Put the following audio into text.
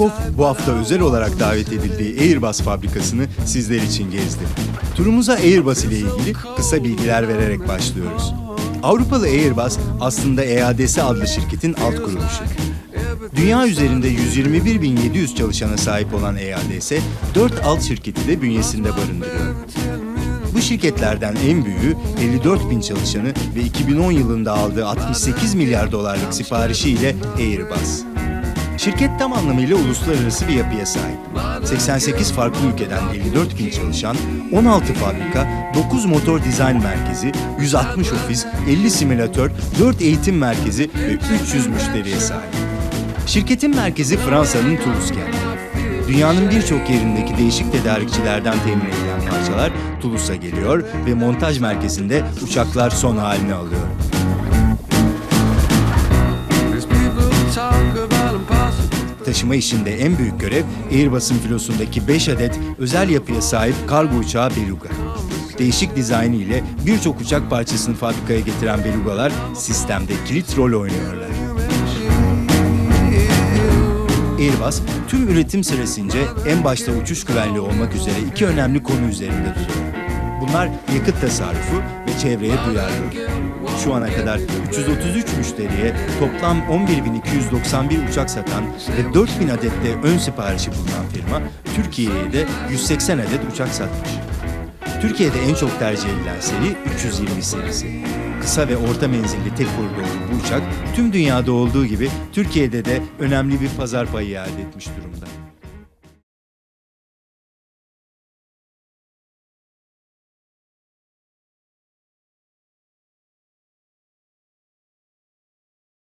Volkov bu hafta özel olarak davet edildiği Airbus fabrikasını sizler için gezdi. Turumuza Airbus ile ilgili kısa bilgiler vererek başlıyoruz. Avrupalı Airbus aslında EADS adlı şirketin alt kuruluşu. Dünya üzerinde 121.700 çalışana sahip olan EADS, 4 alt şirketi de bünyesinde barındırıyor. Bu şirketlerden en büyüğü 54 bin çalışanı ve 2010 yılında aldığı 68 milyar dolarlık siparişiyle Airbus. Şirket tam anlamıyla uluslararası bir yapıya sahip. 88 farklı ülkeden 54 bin çalışan, 16 fabrika, 9 motor dizayn merkezi, 160 ofis, 50 simülatör, 4 eğitim merkezi ve 300 müşteriye sahip. Şirketin merkezi Fransa'nın Toulouse kenti. Dünyanın birçok yerindeki değişik tedarikçilerden temin edilen parçalar Toulouse'a geliyor ve montaj merkezinde uçaklar son halini alıyor. Taşıma işinde en büyük görev Airbus'un filosundaki 5 adet özel yapıya sahip kargo uçağı Beluga. Değişik dizaynı ile birçok uçak parçasını fabrikaya getiren Beluga'lar sistemde kilit rol oynuyorlar. Airbus tüm üretim süresince en başta uçuş güvenliği olmak üzere iki önemli konu üzerinde duruyor. Bunlar yakıt tasarrufu ve çevreye duyarlılık. Şu ana kadar 333 müşteriye toplam 11.291 uçak satan ve 4.000 adet de ön siparişi bulunan firma Türkiye'ye de 180 adet uçak satmış. Türkiye'de en çok tercih edilen seri 320 serisi. Kısa ve orta menzilli tek koridorlu bu uçak tüm dünyada olduğu gibi Türkiye'de de önemli bir pazar payı elde etmiş durumda.